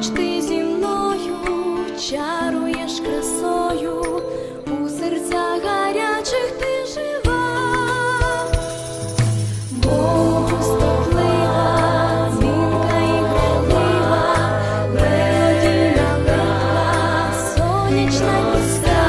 хоч ти зі мною чаруєш красою, у серцях гарячих ти жива, Богу стоплива, дзвінка і грайлива, мелодійна права, сонячна пуста.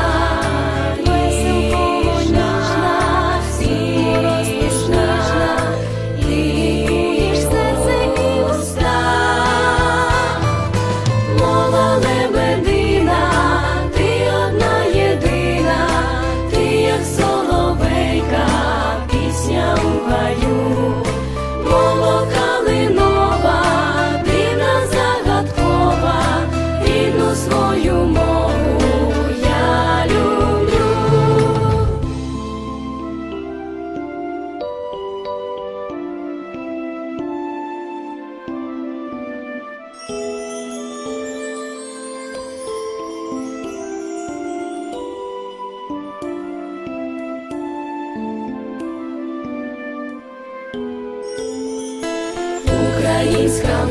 Українська мова,